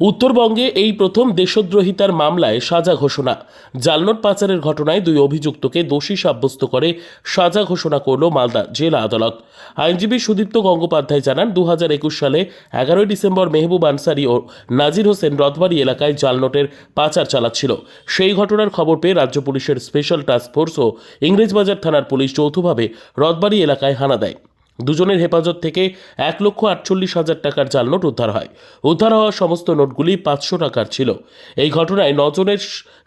উত্তরবঙ্গে এই প্রথম দেশদ্রোহিতার মামলায় সাজা ঘোষণা। জালনোট পাচারের ঘটনায় দুই অভিযুক্তকে দোষী সাব্যস্ত করে সাজা ঘোষণা করল মালদা জেলা আদালত। আইনজীবী সুদীপ্ত গঙ্গোপাধ্যায় জানান দু হাজার একুশ সালে এগারোই ডিসেম্বর মেহবুব আনসারি ও নাজির হোসেন রথবাড়ি এলাকায় জালনোটের পাচার চালাচ্ছিল। সেই ঘটনার খবর পেয়ে রাজ্য পুলিশের স্পেশাল টাস্ক ফোর্স ও ইংরেজবাজার থানার পুলিশ যৌথভাবে রথবাড়ি এলাকায় হানা দেয়। দুজনের হেফাজত থেকে এক লক্ষ আটচল্লিশ হাজার টাকার জাল নোট উদ্ধার হয়। উদ্ধার হওয়া সমস্ত নোটগুলি পাঁচশো টাকার ছিল। এই ঘটনায় নজনের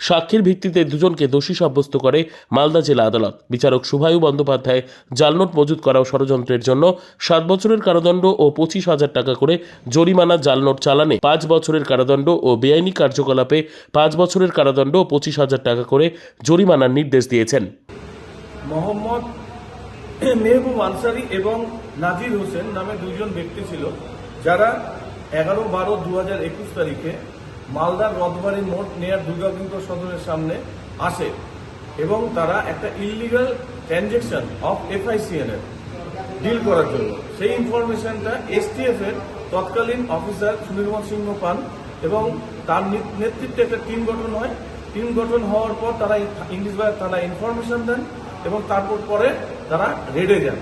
সাক্ষীর ভিত্তিতে দুজনকে দোষী সাব্যস্ত করে মালদা জেলা আদালত। বিচারক শুভায়ু বন্দ্যোপাধ্যায় জাল নোট মজুত করা ষড়যন্ত্রের জন্য সাত বছরের কারাদণ্ড ও পঁচিশ হাজার টাকা করে জরিমানা জাল নোট চালানে পাঁচ বছরের কারাদণ্ড ও বেআইনি কার্যকলাপে পাঁচ বছরের কারাদণ্ড ও পঁচিশ হাজার টাকা করে জরিমানার নির্দেশ দিয়েছেন। মোহাম্মদ মেহবুব আনসারি এবং নাজির হোসেন নামে দুইজন ব্যক্তি ছিল, যারা এগারো বারো দু হাজার একুশ তারিখে মালদার রথবাড়ি মোড় নেয়ার দুর্গাবিন্দু সদনের সামনে আসে এবং তারা একটা ইললিগাল ট্রানজেকশন অফ এফআইসিএন এর ডিল করার জন্য। সেই ইনফরমেশনটা এসটিএফ এর তৎকালীন অফিসার সুনির্মল সিংহ পান এবং তার নেতৃত্বে একটা টিম গঠন হয়। টিম গঠন হওয়ার পর তারা ইংলিশ বাজার থানা ইনফরমেশন দেন এবং তারপর পরে তারা রেডে যান।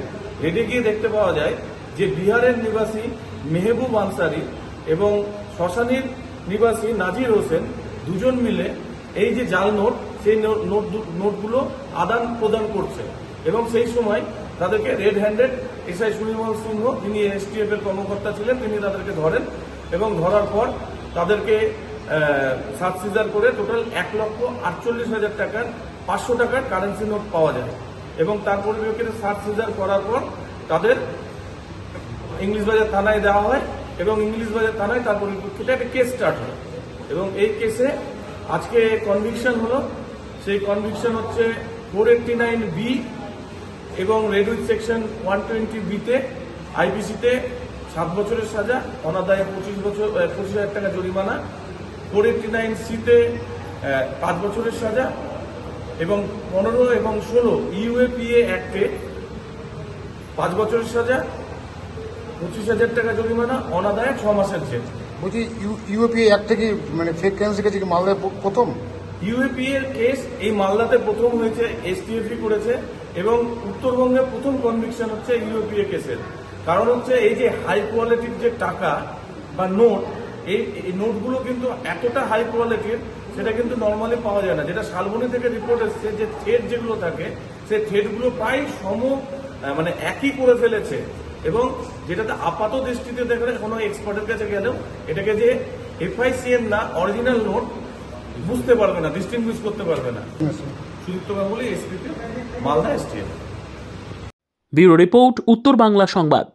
রেডে গিয়ে দেখতে পাওয়া যায় যে বিহারের নিবাসী মেহবুব আনসারি এবং শ্মশানীর নিবাসী নাজির হোসেন দুজন মিলে এই যে জাল নোট, সেই নোট- নোট নোটগুলো আদান প্রদান করছে এবং সেই সময় তাদেরকে red handed SI Sunirmal Singha তিনি এসটিএফ এর কর্মকর্তা ছিলেন, তিনি তাদেরকে ধরেন এবং ধরার পর তাদেরকে সাত সিজার করে টোটাল এক লক্ষ আটচল্লিশ হাজার টাকার পাঁচশো টাকার কারেন্সি নোট পাওয়া যায়। এবং তার পরিপ্রেক্ষিতে সাত সিজার করার পর তাদের ইংলিশ বাজার থানায় দেওয়া হয় এবং ইংলিশ বাজার থানায় তার পরিপ্রেক্ষিতে একটা কেস স্টার্ট হয়। এবং এই কেসে আজকে কনভিকশন হলো। সেই কনভিকশন হচ্ছে ফোর এইটটি নাইন বি এবং রেডউইথ সেকশন ওয়ান টোয়েন্টি বিতে আইপিসিতে সাত বছরের সাজা, অনাদায়ে পঁচিশ বছর পঁচিশ হাজার টাকা জরিমানা। ফোর এইটটি নাইন সিতে পাঁচ বছরের সাজা। এবং পনেরো এবং ষোলো ইউএপিএ অ্যাক্টে পাঁচ বছরের সাজা পঁচিশ হাজার টাকা জরিমানা অনাদায়ে ছ মাসের জেল। বলছি ইউএপিএ এক থেকে মানে ফেক কারেন্সি কাছে কি মালদায় প্রথম? ইউএপিএ এর কেস এই মালদাতে প্রথম হয়েছে এসটিএফি করেছে এবং উত্তরবঙ্গে প্রথম কনভিকশন হচ্ছে ইউএপিএ কেসের কারণ হচ্ছে এই যে হাই কোয়ালিটির যে টাকা বা নোট এই এই নোটগুলো কিন্তু এতটা হাই কোয়ালিটির সেটা কিন্তু নর্মালি পাওয়া যায় না। যেটা শালবনি থেকে রিপোর্ট এসছে, যে থ্রেড যেগুলো থাকে সেই থ্রেডগুলো প্রায় সম মানে একই করে ফেলেছে। এবং যেটাতে আপাত দৃষ্টিতে দেখলে কোনো এক্সপার্টের কাছে গেলেও এটাকে যে এফআইসিএন না অরিজিনাল নোট বুঝতে পারবে না ডিস্টিংগুইশ করতে পারবে না। Sudipta Ganguly এসপিতে Malda STM bureau report, Uttar Bangla Sangbad.